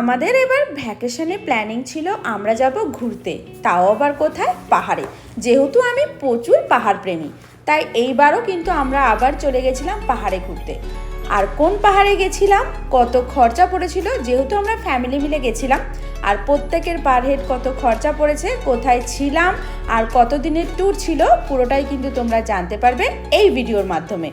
আমাদের এবার ভ্যাকেশনে প্ল্যানিং ছিল আমরা যাব ঘুরতে, তাও আবার কোথায়? পাহাড়ে। যেহেতু আমি প্রচুর পাহাড় প্রেমী, তাই এইবারও কিন্তু আমরা আবার চলে গেছিলাম পাহাড়ে ঘুরতে। আর কোন পাহাড়ে গেছিলাম? কত খরচা পড়েছিল, যেহেতু আমরা ফ্যামিলি মিলে গেছিলাম। আর প্রত্যেকের পার হেড কত খরচা পড়েছে, কোথায় ছিলাম, আর কত দিনের ট্যুর ছিল, পুরোটাই কিন্তু তোমরা জানতে পারবে এই ভিডিওর মাধ্যমে।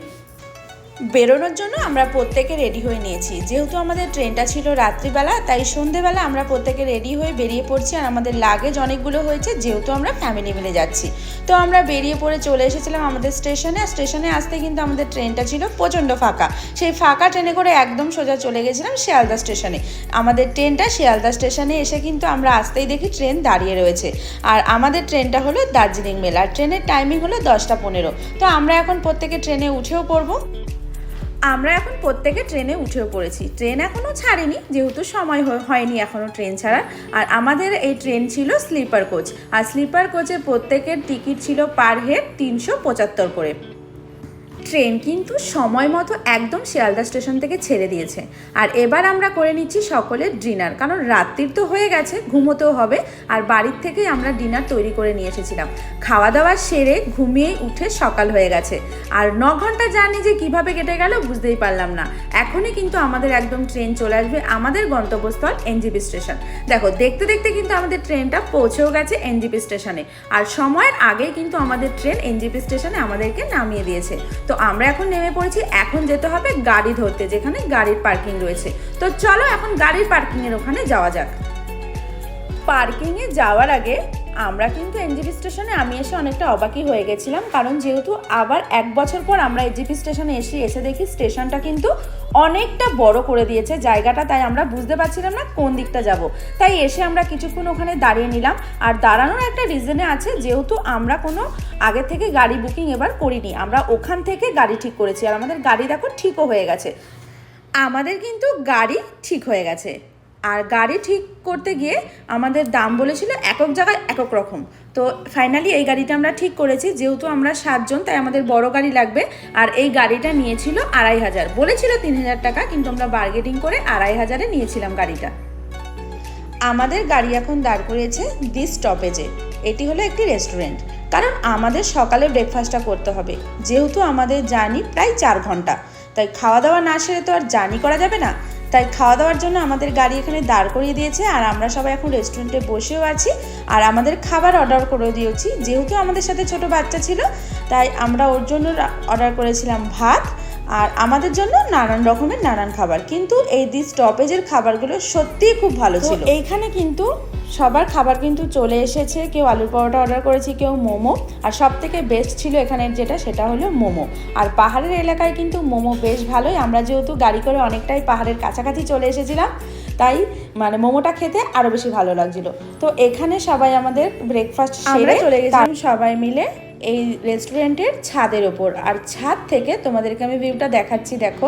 বেরোনোর জন্য আমরা প্রত্যেকে রেডি হয়ে নিয়েছি। যেহেতু আমাদের ট্রেনটা ছিল রাত্রিবেলা, তাই সন্ধেবেলা আমরা প্রত্যেকে রেডি হয়ে বেরিয়ে পড়ছি আর আমাদের লাগেজ অনেকগুলো হয়েছে, যেহেতু আমরা ফ্যামিলি মিলে যাচ্ছি। তো আমরা বেরিয়ে পড়ে চলে এসেছিলাম আমাদের স্টেশনে আর স্টেশনে আসতে কিন্তু আমাদের ট্রেনটা ছিল প্রচণ্ড ফাঁকা। সেই ফাঁকা ট্রেনে করে একদম সোজা চলে গেছিলাম শিয়ালদা স্টেশনে আমাদের ট্রেনটা শিয়ালদা স্টেশনে এসে কিন্তু আমরা আসতেই দেখি ট্রেন দাঁড়িয়ে রয়েছে। আর আমাদের ট্রেনটা হলো দার্জিলিং মেল ট্রেনের টাইমিং হলো দশটা পনেরো। তো আমরা এখন প্রত্যেকে ট্রেনে উঠেও পড়ব। আমরা এখন প্রত্যেকে ট্রেনে উঠেও পড়েছি। ট্রেন এখনও ছাড়েনি, যেহেতু সময় হয়- হয়নি এখনও ট্রেন ছাড়া আর আমাদের এই ট্রেন ছিল স্লিপার কোচ। আর স্লিপার কোচে প্রত্যেকের টিকিট ছিল পার হেড তিনশো পঁচাত্তর করে। ট্রেন কিন্তু সময় মতো একদম শিয়ালদা স্টেশন থেকে ছেড়ে দিয়েছে। আর এবার আমরা করে নিচ্ছি সকলের ডিনার, কারণ রাত্রির তো হয়ে গেছে, ঘুমোতেও হবে, আর বাড়ির থেকেই আমরা ডিনার তৈরি করে নিয়ে এসেছিলাম। খাওয়া দাওয়া সেরে ঘুমিয়েই উঠে সকাল হয়ে গেছে। আর ন ঘণ্টা জার্নি যে কীভাবে কেটে গেল বুঝতেই পারলাম না। এখনই কিন্তু আমাদের একদম ট্রেন চলে আসবে আমাদের গন্তব্যস্থল এনজিপি স্টেশন। দেখো, দেখতে দেখতে কিন্তু আমাদের ট্রেনটা পৌঁছেও গেছে এনজিপি স্টেশনে। আর সময়ের আগেই কিন্তু আমাদের ট্রেন এনজিপি স্টেশনে আমাদেরকে নামিয়ে দিয়েছে। তো আমরা এখন নেমে পড়েছি, এখন যেতে হবে গাড়ি ধরতে, যেখানে গাড়ির পার্কিং রয়েছে। তো চলো এখন গাড়ির পার্কিংয়ের ওখানে যাওয়া যাক। পার্কিংয়ে যাওয়ার আগে আমরা কিন্তু এনজিপি স্টেশনে আমি এসে অনেকটা অবাকই হয়ে গেছিলাম, কারণ যেহেতু আবার এক বছর পর আমরা এনজিপি স্টেশনে এসে এসে দেখি স্টেশনটা কিন্তু অনেকটা বড় করে দিয়েছে জায়গাটা, তাই আমরা বুঝতে পারছিলাম না কোন দিকটা যাব। তাই এসে আমরা কিছুক্ষণ ওখানে দাঁড়িয়ে নিলাম। আর দাঁড়ানোর একটা রিজনে আছে, যেহেতু আমরা কোনো আগে থেকে গাড়ি বুকিং এবার করিনি, আমরা ওখান থেকে গাড়ি ঠিক করেছি। আর আমাদের গাড়ি দেখো ঠিকও হয়ে গেছে। আমাদের কিন্তু গাড়ি ঠিক হয়ে গেছে। আর গাড়ি ঠিক করতে গিয়ে আমাদের দাম বলেছিল একক জায়গায় একক রকম। তো ফাইনালি এই গাড়িটা আমরা ঠিক করেছি, যেহেতু আমরা সাতজন, তাই আমাদের বড় গাড়ি লাগবে। আর এই গাড়িটা নিয়েছিল আড়াই হাজার। বলেছিল তিন হাজার টাকা, কিন্তু আমরা বার্গেটিং করে আড়াই হাজারে নিয়েছিলাম গাড়িটা। আমাদের গাড়ি এখন দাঁড় করিয়েছে দি স্টপেজে এটি হলো একটি রেস্টুরেন্ট কারণ আমাদের সকালে ব্রেকফাস্টটা করতে হবে। যেহেতু আমাদের জার্নি প্রায় চার ঘণ্টা। তাই খাওয়া দাওয়া না সেরে তো আর জার্নি করা যাবে না। তাই খাওয়া দাওয়ার জন্য আমাদের গাড়ি এখানে দাঁড় করিয়ে দিয়েছে আর আমরা সবাই এখন রেস্টুরেন্টে বসেও আছি আর আমাদের খাবার অর্ডার করে দিয়েছি। যেহেতু আমাদের সাথে ছোট বাচ্চা ছিল, তাই আমরা ওর জন্য অর্ডার করেছিলাম ভাত আর আমাদের জন্য নানান রকমের নানান খাবার। কিন্তু এই দি স্টপেজের খাবারগুলো সত্যিই খুব ভালো ছিল। এইখানে কিন্তু সবার খাবার কিন্তু চলে এসেছে। কেউ আলুর পরোটা অর্ডার করেছি কেউ মোমো। আর সব থেকে বেস্ট ছিল এখানের যেটা সেটা হলো মোমো। আর পাহাড়ের এলাকায় কিন্তু মোমো বেশ ভালোই। আমরা যেহেতু গাড়ি করে অনেকটাই পাহাড়ের কাছাকাছি চলে এসেছিলাম তাই মানে মোমোটা খেতে আরও বেশি ভালো লাগছিল। তো এখানে সবাই আমাদের ব্রেকফাস্ট সেরে চলে গেছিলাম সবাই মিলে। এই রেস্টুরেন্টের ছাদের ওপর। আর ছাদ থেকে তোমাদেরকে আমি ভিউটা দেখাচ্ছি, দেখো।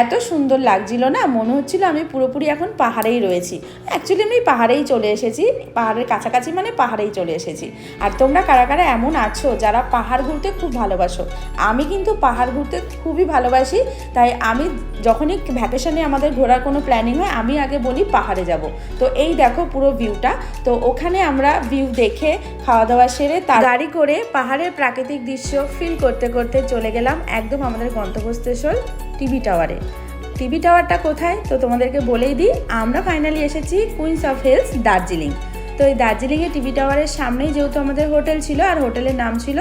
এত সুন্দর লাগছিল না? মনে হচ্ছিল আমি পুরোপুরি এখন পাহাড়েই রয়েছি। অ্যাকচুয়ালি আমি পাহাড়েই চলে এসেছি। পাহাড়ের কাছাকাছি মানে পাহাড়েই চলে এসেছি। আর তোমরা কারা কারা এমন আছো যারা পাহাড় ঘুরতে খুব ভালোবাসো? আমি কিন্তু পাহাড় ঘুরতে খুবই ভালোবাসি। তাই আমি যখনই ভ্যাকেশনে আমাদের ঘোরার কোনো প্ল্যানিং হয়, আমি আগে বলি পাহাড়ে যাব। তো এই দেখো পুরো ভিউটা তো ওখানে আমরা ভিউ দেখে, খাওয়া দাওয়া সেরে গাড়ি করে পাহাড়ের প্রাকৃতিক দৃশ্য ফিল করতে করতে চলে গেলাম একদম আমাদের গন্তব্যস্থল টিভি টাওয়ারে টিভি টাওয়ারটা কোথায়? তো তোমাদেরকে বলেই দিই, আমরা ফাইনালি এসেছি কুইন্স অফ হিলস দার্জিলিং। তো এই দার্জিলিংয়ে টিভি টাওয়ারের সামনেই যেহেতু আমাদের হোটেল ছিল, আর হোটেলের নাম ছিল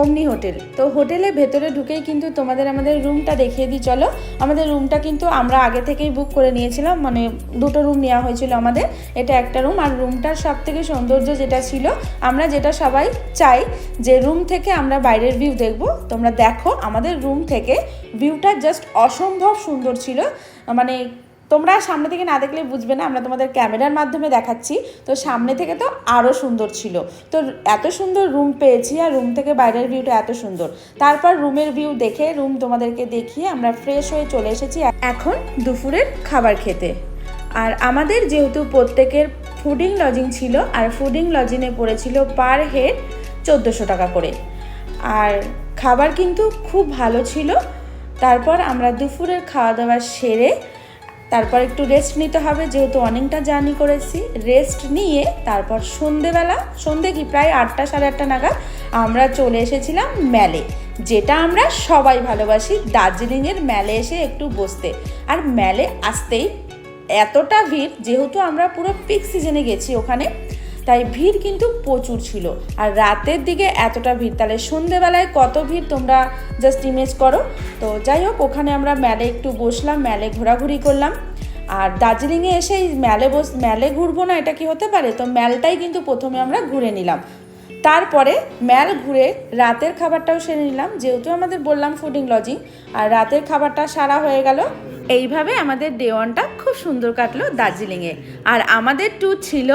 অমনি হোটেল। তো হোটেলের ভেতরে ঢুকেই কিন্তু তোমাদের আমাদের রুমটা দেখিয়ে দিই, চলো। আমাদের রুমটা কিন্তু আমরা আগে থেকেই বুক করে নিয়েছিলাম মানে দুটো রুম নেওয়া হয়েছিল আমাদের। এটা একটা রুম আর রুমটার সব থেকে সৌন্দর্য যেটা ছিল, আমরা যেটা সবাই চাই যে রুম থেকে আমরা বাইরের ভিউ দেখব। তোমরা দেখো, আমাদের রুম থেকে ভিউটা জাস্ট অসম্ভব সুন্দর ছিল। মানে তোমরা সামনে থেকে না দেখলে বুঝবে না, আমরা তোমাদের ক্যামেরার মাধ্যমে দেখাচ্ছি। তো সামনে থেকে তো আরও সুন্দর ছিল। তো এত সুন্দর রুম পেয়েছি আর রুম থেকে বাইরের ভিউটা এত সুন্দর। তারপর রুমের ভিউ দেখে রুম তোমাদেরকে দেখিয়ে আমরা ফ্রেশ হয়ে চলে এসেছি এখন দুপুরের খাবার খেতে। আর আমাদের যেহেতু প্রত্যেকের ফুডিং লজিং ছিল, আর ফুডিং লজিংয়ে পড়েছিল পার হেড চোদ্দোশো টাকা করে। আর খাবার কিন্তু খুব ভালো ছিল। তারপর আমরা দুপুরের খাওয়া দাওয়া সেরে তারপর একটু রেস্ট নিতে হবে, যেহেতু অনেকটা জার্নি করেছি। রেস্ট নিয়ে তারপর সন্ধেবেলা, সন্ধে কি প্রায় আটটা, সাড়ে আটটা নাগাদ আমরা চলে এসেছিলাম ম্যালে যেটা আমরা সবাই ভালোবাসি, দার্জিলিংয়ের ম্যালে এসে একটু বসতে। আর ম্যালে আসতেই এতটা ভিড়, যেহেতু আমরা পুরো পিক সিজনে গেছি ওখানে তাই ভিড় কিন্তু প্রচুর ছিল। আর রাতের দিকে এতটা ভিড়, তাহলে সন্ধেবেলায় কত ভিড় তোমরা জাস্ট ইমেজ করো। তো যাই হোক, ওখানে আমরা ম্যালে একটু বসলাম ম্যালে ঘোরাঘুরি করলাম। আর দার্জিলিংয়ে এসে এই ম্যালে বস ম্যালে ঘুরবো না, এটা কি হতে পারে? তো ম্যালটাই কিন্তু প্রথমে আমরা ঘুরে নিলাম। তারপরে ম্যাল ঘুরে রাতের খাবারটাও সেরে নিলাম, যেহেতু আমাদের বললাম ফুডিং লজিং আর রাতের খাবারটা সারা হয়ে গেল। এইভাবে আমাদের ডে ওয়ানটা খুব সুন্দর কাটলো দার্জিলিংয়ে। আর আমাদের ট্যুর ছিল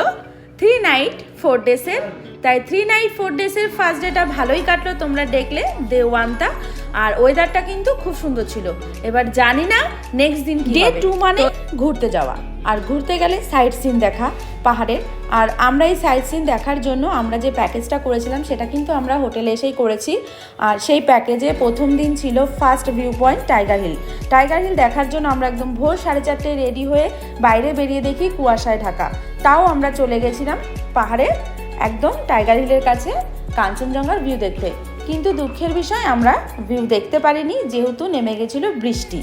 থ্রি নাইট ফোর ডেসের তাই থ্রি নাইট ফোর ডেসের ফার্স্ট ডেটা ভালোই কাটলো তোমরা দেখলে দে ওয়ানটা আর ওয়েদারটা কিন্তু খুব সুন্দর ছিল। এবার জানি না নেক্সট দিন ডে টু মানে ঘুরতে যাওয়া। আর ঘুরতে গেলে সাইট সিন দেখা পাহাড়ের। আর আমরা এই সাইট সিন দেখার জন্য আমরা যে প্যাকেজটা করেছিলাম, সেটা কিন্তু আমরা হোটেলে এসেই করেছি। আর সেই প্যাকেজে প্রথম দিন ছিল first view point Tiger Hill Tiger Hill দেখার জন্য আমরা একদম ভোর সাড়ে চারটায় রেডি হয়ে বাইরে বেরিয়ে দেখি কুয়াশায় ঢাকা। তাও আমরা চলে গেছিলাম পাহাড়ে, একদম টাইগার হিলের কাছে, কাঞ্চনজঙ্ঘার ভিউ দেখতে। কিন্তু দুঃখের বিষয়, আমরা ভিউ দেখতে পারিনি, যেহেতু নেমে গেছিল বৃষ্টি।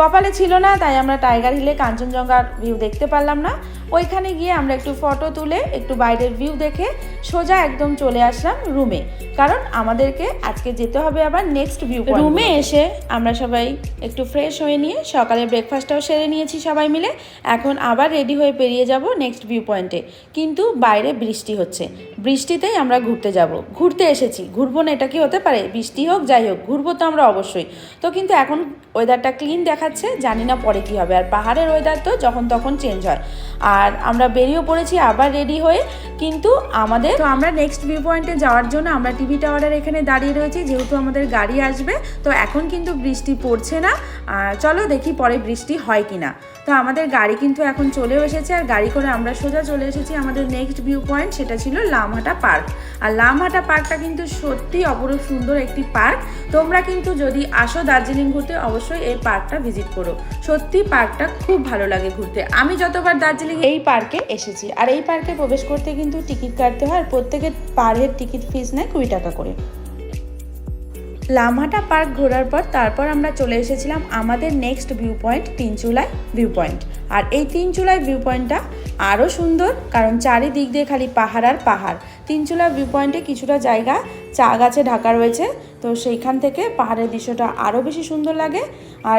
কপালে ছিল না তাই আমরা টাইগার হিলে কাঞ্চনজঙ্ঘার ভিউ দেখতে পারলাম না। ওইখানে গিয়ে আমরা একটু ফটো তুলে একটু বাইরের ভিউ দেখে সোজা একদম চলে আসলাম রুমে কারণ আমাদেরকে আজকে যেতে হবে আবার নেক্সট ভিউ রুমে এসে আমরা সবাই একটু ফ্রেশ হয়ে নিয়ে সকালে ব্রেকফাস্টটাও সেরে নিয়েছি সবাই মিলে। এখন আবার রেডি হয়ে পেরিয়ে যাব নেক্সট ভিউ পয়েন্টে কিন্তু বাইরে বৃষ্টি হচ্ছে। বৃষ্টিতেই আমরা ঘুরতে যাব। ঘুরতে এসেছি। ঘুরবো না এটা কি হতে পারে? বৃষ্টি হোক যাই হোক ঘুরবো তো আমরা অবশ্যই। তো কিন্তু এখন ওয়েদারটা ক্লিন দেখাচ্ছে জানি না পরে কি হবে। আর পাহাড়ের ওয়েদার তো যখন তখন চেঞ্জ হয়। আর আমরা বেরিয়েও পড়েছি, আবার রেডি হয়ে কিন্তু আমাদের তো আমরা নেক্সট ভিউ পয়েন্টে যাওয়ার জন্য আমরা টিভি টাওয়ারের এখানে দাঁড়িয়ে রয়েছি, যেহেতু আমাদের গাড়ি আসবে, তো এখন কিন্তু বৃষ্টি পড়ছে না। আর চলো দেখি পরে বৃষ্টি হয় কি না তো আমাদের গাড়ি কিন্তু এখন চলেও এসেছে, আর গাড়ি করে আমরা সোজা চলে এসেছি আমাদের নেক্সট ভিউ পয়েন্ট সেটা ছিল লামহাটা পার্ক। আর লামহাটা পার্কটা কিন্তু সত্যি অপরূপ সুন্দর একটি পার্ক। তোমরা কিন্তু যদি আসো দার্জিলিং ঘুরতে, অবশ্যই এই পার্কটা ভিজিট করো। সত্যি পার্কটা খুব ভালো লাগে ঘুরতে। আমি যতবার দার্জিলিং এই পার্কে এসেছি। আর এই পার্কে প্রবেশ করতে কিন্তু টিকিট কাটতে হয়, আর প্রত্যেকের পার হেড টিকিট ফিস নেয় কুড়ি টাকা করে। লামহাটা পার্ক ঘোরার পর তারপর আমরা চলে এসেছিলাম আমাদের next view point Tinchuley view point আর এই তিনচুলাই ভিউ পয়েন্টটা আরও সুন্দর, কারণ চারিদিক দিয়ে খালি পাহাড় আর পাহাড়। তিনচুলা ভিউ পয়েন্টে কিছুটা জায়গা চা গাছে ঢাকা রয়েছে, তো সেইখান থেকে পাহাড়ের দৃশ্যটা আরও বেশি সুন্দর লাগে। আর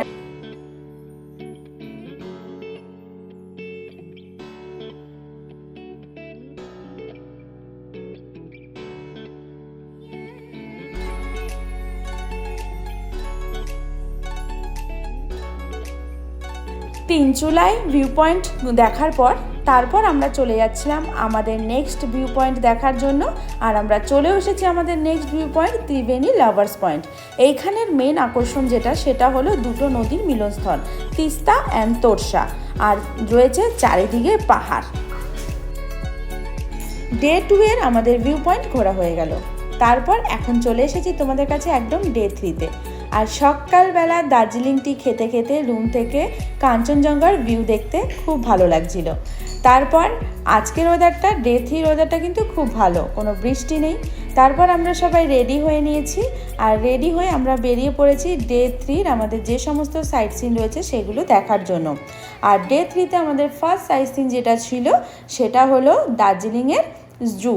তিনচুলায় ভিউ পয়েন্ট দেখার পর, তারপর আমরা চলে যাচ্ছিলাম আমাদের নেক্সট ভিউ পয়েন্ট দেখার জন্য। আর আমরা চলেও এসেছি আমাদের next view point Triveni lovers point এইখানের মেন আকর্ষণ যেটা, সেটা হলো দুটো নদীর মিলনস্থল, তিস্তা অ্যান্ড তোরসা। আর রয়েছে চারিদিকে পাহাড়। ডে টু এর আমাদের ভিউ পয়েন্ট ঘোরা হয়ে গেল। তারপর এখন চলে এসেছি তোমাদের কাছে একদম ডে থ্রিতে আর সকালবেলা দার্জিলিং টি খেতে খেতে রুম থেকে কাঞ্চনজঙ্ঘার ভিউ দেখতে খুব ভালো লাগছিল। তারপর আজকের ওয়েদারটা ডে থ্রির ওয়েদারটা কিন্তু খুব ভালো কোনো বৃষ্টি নেই। তারপর আমরা সবাই রেডি হয়ে নিয়েছি আর রেডি হয়ে আমরা বেরিয়ে পড়েছি ডে থ্রির আমাদের যে সমস্ত সাইট সিন রয়েছে সেগুলো দেখার জন্য। আর ডে থ্রিতে আমাদের ফার্স্ট সাইট সিন যেটা ছিল সেটা হলো দার্জিলিংয়ের জু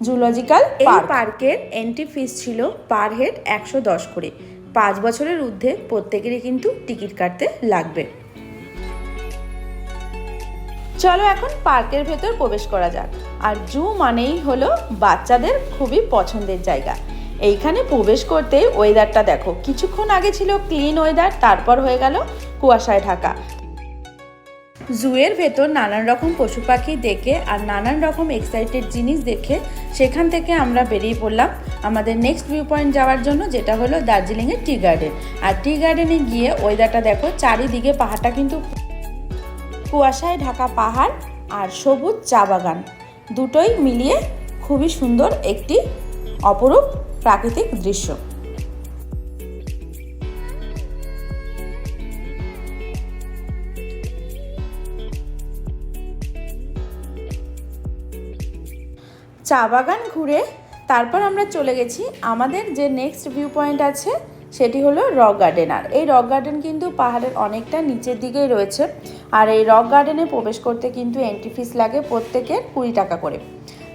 জুলজিক্যাল এই পার্কের এন্ট্রি ফিস ছিল পার হেড একশো দশ করে। পাঁচ বছরের ঊর্ধ্বে প্রত্যেকেরই কিন্তু টিকিট কাটতে লাগবে। চলো এখন পার্কের ভেতর প্রবেশ করা যাক। আর জু মানেই হলো বাচ্চাদের খুবই পছন্দের জায়গা। এইখানে প্রবেশ করতে ওয়েদারটা দেখো, কিছুক্ষণ আগে ছিল ক্লিন ওয়েদার, তারপর হয়ে গেল কুয়াশায় ঢাকা। জুয়ের ভেতর নানান রকম পশু পাখি দেখে আর নানান রকম এক্সাইটেড জিনিস দেখে সেখান থেকে আমরা বেরিয়ে পড়লাম আমাদের নেক্সট ভিউ পয়েন্ট যাওয়ার জন্য, যেটা হলো দার্জিলিংয়ের টি গার্ডেন আর টি গার্ডেনে গিয়ে ওয়েদারটা দেখো, চারিদিকে পাহাড়টা কিন্তু কুয়াশায় ঢাকা পাহাড় আর সবুজ চা বাগান। দুটোই মিলিয়ে খুবই সুন্দর একটি অপরূপ প্রাকৃতিক দৃশ্য। চা বাগান ঘুরে তারপর আমরা চলে গেছি। আমাদের যে নেক্সট ভিউ পয়েন্ট আছে, সেটি হলো রক গার্ডেন আর। এই রক গার্ডেন কিন্তু পাহাড়ের অনেকটা নিচের দিকেই রয়েছে। আর এই রক গার্ডেনে প্রবেশ করতে কিন্তু এন্ট্রি ফিস লাগে প্রত্যেকের কুড়ি টাকা করে।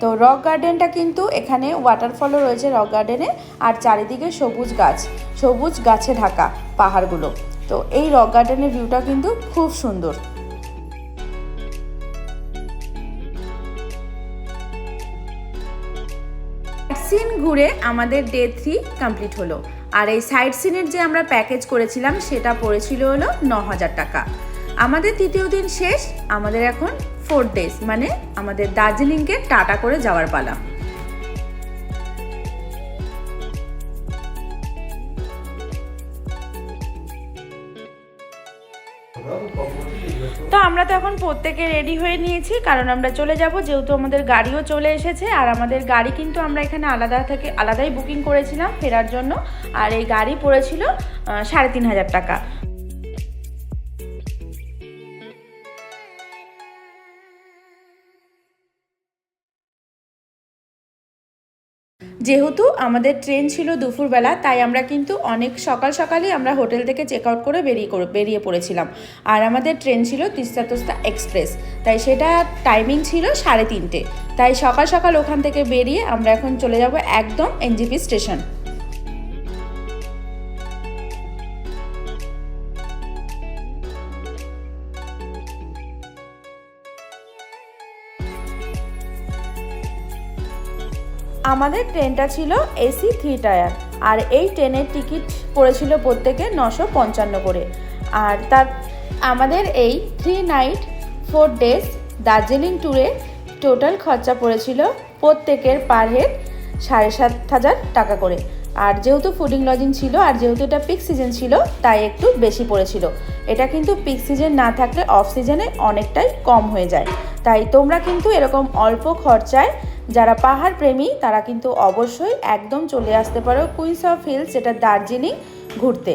তো রক গার্ডেনটা কিন্তু এখানে ওয়াটারফলও রয়েছে রক গার্ডেনে আর চারিদিকে সবুজ গাছ, সবুজ গাছে ঢাকা পাহাড়গুলো। তো এই রক গার্ডেনের ভিউটা কিন্তু খুব সুন্দর। সিন ঘুরে আমাদের ডে থ্রি কমপ্লিট হলো। আর এই সাইড সিনের যে আমরা প্যাকেজ করেছিলাম, সেটা পড়েছিল হলো ন হাজার টাকা। আমাদের তৃতীয় দিন শেষ, আমাদের এখন ফোর ডেজ মানে আমাদের দার্জিলিংকে টাটা করে যাওয়ার পালা। আমরা তো এখন প্রত্যেকে রেডি হয়ে নিয়েছি, কারণ আমরা চলে যাব, যেহেতু আমাদের গাড়িও চলে এসেছে, আর আমাদের গাড়ি কিন্তু আমরা এখানে আলাদা থেকে, আলাদাই বুকিং করেছিলাম ফেরার জন্য, আর এই গাড়ি পড়েছিল সাড়ে তিন হাজার টাকা। যেহেতু আমাদের ট্রেন ছিল দুপুরবেলা, তাই আমরা কিন্তু অনেক সকাল সকালই আমরা হোটেল থেকে চেক আউট করে বেরিয়ে বেরিয়ে পড়েছিলাম। আর আমাদের ট্রেন ছিল তিস্তা তোস্তা এক্সপ্রেস তাই সেটা টাইমিং ছিল সাড়ে তিনটে। তাই সকাল সকাল ওখান থেকে বেরিয়ে আমরা এখন চলে যাব একদম এনজিপি স্টেশন আমাদের ট্রেনটা ছিল এসি থ্রি টায়ার আর এই ট্রেনের টিকিট পড়েছিল প্রত্যেকে নশো পঞ্চান্ন করে। আর তার, আমাদের এই three night four days Darjeeling ট্যুরে টোটাল খরচা পড়েছিল প্রত্যেকের পার হেড সাড়ে সাত হাজার টাকা করে। আর যেহেতু ফুডিং লজিং ছিল, আর যেহেতু এটা পিক সিজন ছিল, তাই একটু বেশি পড়েছিল। এটা কিন্তু পিক সিজন না থাকলে অফ সিজনে অনেকটাই কম হয়ে যায়। তাই তোমরা কিন্তু এরকম অল্প খরচায় যারা পাহাড় প্রেমী, তারা কিন্তু অবশ্যই একদম চলে আসতে পারো কুইন্স অফ হিলস যেটা দার্জিলিং ঘুরতে।